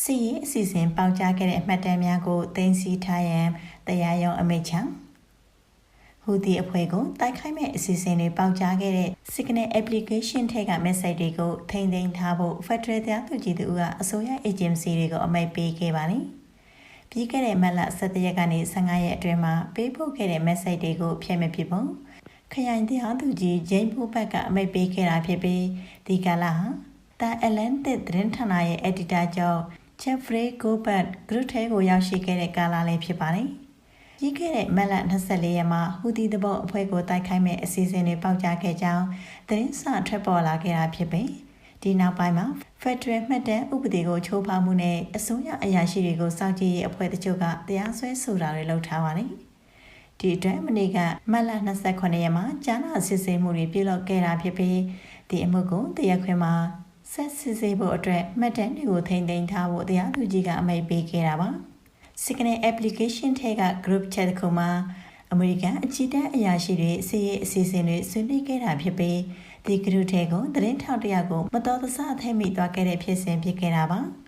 စီရင်အစီအစဉ်ပေါက်ကြားခဲ့တဲ့အမှတ်တမ်းများကိုတင်စီထားရန်တရားရုံးအမိန့်ချဟူဒီအဖွဲ့ကိုတိုက်ခိုက်မဲ့အစီအစဉ်တွေပေါက်ကြားခဲ့တဲ့ Signal application ထက်က message တွေကိုထိန်းသိမ်းထားဖို့ Federal တရားသူကြီးတို့ကအစိုးရ agency တွေကိုအမိန့်ပေးခဲ့ပါတယ်။ပြီးခဲ့တဲ့မတ်လ17ရက်ကနေ15ရက်အတွင်းမှာပေးပို့ခဲ့တဲ့ message တွေကိုဖျက်မပစ်ပုံခရိုင်တရားသူကြီးဂျိမ်းဖိုးဘက်ကအမိန့်ပေးခဲ့တာဖြစ်ပြီးဒီကလာဟာတာအလန်တစ်သတင်းဌာနရဲ့ editor ကျော် Jeffrey Gobert group ထဲကိုရောက်ရှိခဲ့တဲ့ကာလလေးဖြစ်ပါတယ်။ကြီးခဲ့တဲ့မက်လ24ရက်မှာဟူဒီတဘော့အဖွဲ့ကိုတိုက်ခိုက်မဲ့အစီအစဉ်တွေပေါက်ကြားခဲ့ကြောင်းသတင်းစာထွက်ပေါ်လာခဲ့တာဖြစ်ပြီးဒီနောက်ပိုင်းမှာ Federal မှတ်တမ်းဥပဒေကိုချိုးဖောက်မှုနဲ့အစိုးရအရာရှိတွေကိုစောင့်ကြည့်ရေးအဖွဲ့တချို့ကတရားစွဲဆိုတာတွေလုပ်ထားပါတယ်။ဒီအတွက်မနေ့ကမက်လ29ရက်မှာကြားနာစစ်ဆေးမှုတွေပြုလုပ်ခဲ့တာဖြစ်ပြီးဒီအမှုကိုတရားခွင်မှာ ဆက်စစ်ဆေးဖို့အတွက်မှတ်တမ်းတွေကိုထိန်းသိမ်းထားဖို့တရားသူကြီးကအမိန့်ပေးခဲ့တာပါ။ Signal application ထဲက group chat တစ်ခုမှာအမေရိကန်အကြီးတန်းအရာရှိတွေစီးရေးအစီအစဉ်တွေဆွေးနွေးခဲ့တာဖြစ်ပြီးဒီ group ထဲကိုသတင်းထောက်တယောက်ကိုမတော်တဆထိမိသွားခဲ့တဲ့ဖြစ်စဉ်ဖြစ်ခဲ့တာပါ။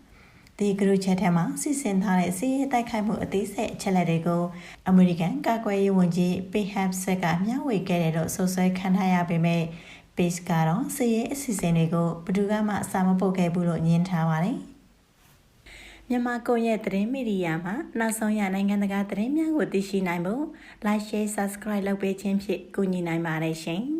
ဒီ group chat ထဲမှာစီစဉ်ထားတဲ့စီးရေးတိုက်ခိုက်မှုအသေးစိတ်အချက်လက်တွေကိုအမေရိကန်ကာကွယ်ရေးဝန်ကြီး Pehab ဆက်ကမျှဝေခဲ့တယ်လို့ဆိုဆွဲခံထားရပေမဲ့ page ကတော့စည်ရဲအစီအစဉ်တွေကိုဘယ်သူမှအစာမပုတ်ခဲ့ဘူးလို့ညင်းထားပါတယ်။မြန်မာကွန်ရက်သတင်းမီဒီယာမှာနောက်ဆုံးရနိုင်ငံတကာသတင်းများကိုသိရှိနိုင်ဖို့ like share subscribe လုပ်ပေးခြင်းဖြင့်ကူညီနိုင်ပါတယ်ရှင်။